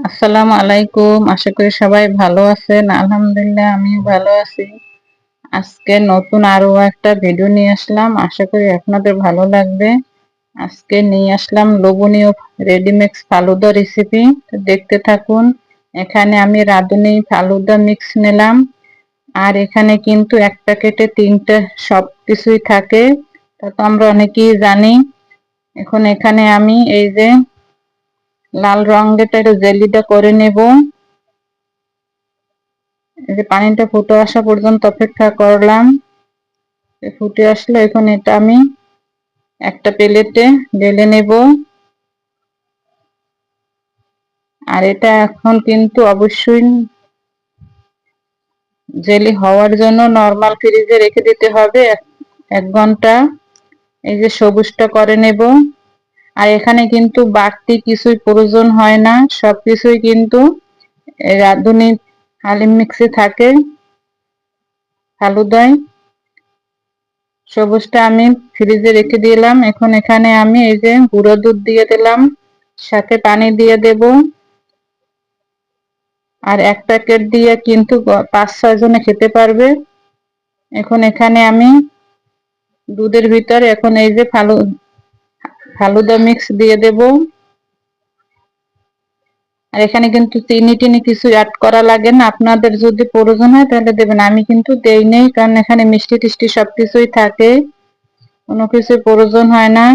আসসালামু আলাইকুম। আশা করি সবাই ভালো আছেন। আলহামদুলিল্লাহ আমি ভালো আছি। আজকে নতুন আরও একটা ভিডিও নিয়ে আসলাম। আশা করি আপনাদের ভালো লাগবে। আজকে নিয়ে আসলাম লোভনীয় রেডিমিক্স ফালুদা রেসিপি দেখতে থাকুন, এখানে আমি রাঁধুনি ফালুদা মিক্স নিলাম। আর এখানে কিন্তু এক প্যাকেটে তিনটে সব কিছুই থাকে। তা তো আমরা অনেকেই জানি। এখন এখানে আমি এই যে লাল রঙের জেলিটা করে নেব। এই যে পানিটা ফুটে আসা পর্যন্ত অপেক্ষা করলাম। ফুটে আসলে, এখন এটা আমি একটা প্লেটে ঢেলে নেব। আর এটা এখন কিন্তু অবশ্যই জেলি হওয়ার জন্য নর্মাল ফ্রিজে রেখে দিতে হবে এক ঘণ্টা। এই যে সবুজটা করে নেব। আর এখানে কিন্তু বাড়তি কিছুই প্রয়োজন হয় না। সব কিছুই কিন্তু রাঁধুনি হালিম মিক্সে থাকে। ফালুদায় সবুজটা আমি ফ্রিজে রেখে দিলাম। এখন এখানে আমি এই যে গুঁড়ো দুধ দিয়ে দিলাম। সাথে পানি দিয়ে দেব। আর এক প্যাকেট দিয়ে কিন্তু পাঁচ ছয় জনে খেতে পারবে। এখন এখানে আমি দুধের ভিতরে এখন এই যে ফালু ফালুদা মিক্স দিয়ে দেব। আর এখানে কিন্তু চিনি টিনি কিছু অ্যাড করা লাগে না। আপনাদের যদি প্রয়োজন হয় তাহলে দেবেন। আমি কিন্তু দেই নেই, কারণ এখানে মিষ্টি টিষ্টি সবকিছুই থাকে। কোনো কিছু প্রয়োজন হয় না।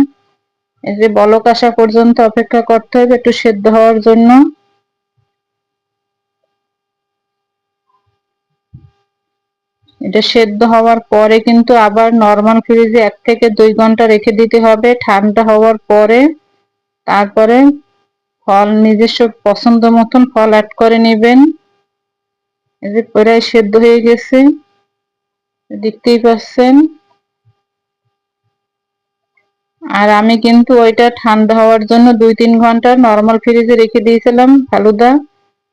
এই যে বলক আসা পর্যন্ত অপেক্ষা করতে হবে একটু সেদ্ধ হওয়ার জন্য। এটা সেদ্ধ হওয়ার পরে কিন্তু আবার নর্মাল ফ্রিজে এক থেকে দুই ঘণ্টা রেখে দিতে হবে। ঠান্ডা হওয়ার পরে তারপরে ফল নিজস্ব পছন্দ মতন ফল অ্যাড করে নেবেন। এই যে প্রায় সেদ্ধ হয়ে গেছে। দেখতেই পাচ্ছেন। আর আমি কিন্তু ওইটা ঠান্ডা হওয়ার জন্য দুই তিন ঘণ্টা নর্মাল ফ্রিজে রেখে দিয়েছিলাম, ফালুদা।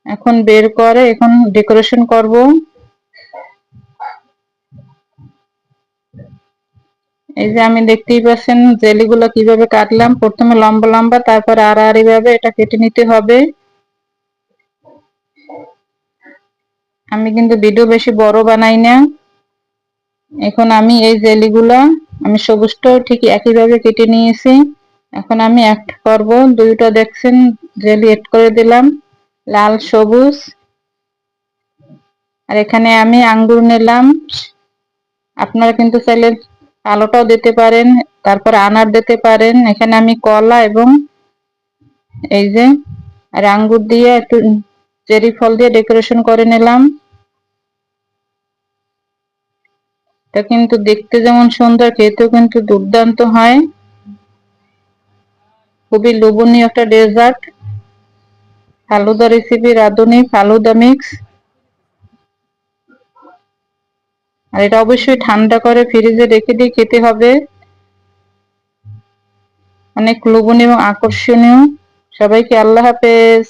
এখন বের করে, এখন ডেকোরেশন করব। এই যে আমি দেখতেই পাচ্ছেন জেলিগুলো কীভাবে কাটলাম। প্রথমে লম্বা লম্বা, তারপর আড়াআড়ি ভাবে এটা কেটে নিতে হবে। আমি কিন্তু ভিডিও বেশি বড় বানাই না। এখন আমি এই জেলিগুলো, আমি সবুজটাও ঠিক একইভাবে কেটে নিয়েছি। এখন আমি এক করব। দুইটা দেখছেন, জেলি এড করে দিলাম। লাল, সবুজ। আর এখানে আমি আঙ্গুর নিলাম। আপনারা কিন্তু চাইলে আলোটাও দিতে পারেন, তারপর আনার দিতে পারেন। এখানে আমি কলা এবং এই যে আর আঙ্গুর দিয়ে একটু চেরি ফল দিয়ে ডেকোরেশন করে নিলাম। এটা কিন্তু দেখতে যেমন সুন্দর, খেতেও কিন্তু দুর্দান্ত হয়। খুবই লোভনীয় একটা ডেজার্ট ফালুদা রেসিপি রাঁধুনি, ফালুদা মিক্স আর এটা অবশ্যই ঠান্ডা করে ফ্রিজে রেখে দিয়ে খেতে হবে। অনেক লোভনীয় এবং আকর্ষণীয়। সবাইকে আল্লাহ হাফেজ।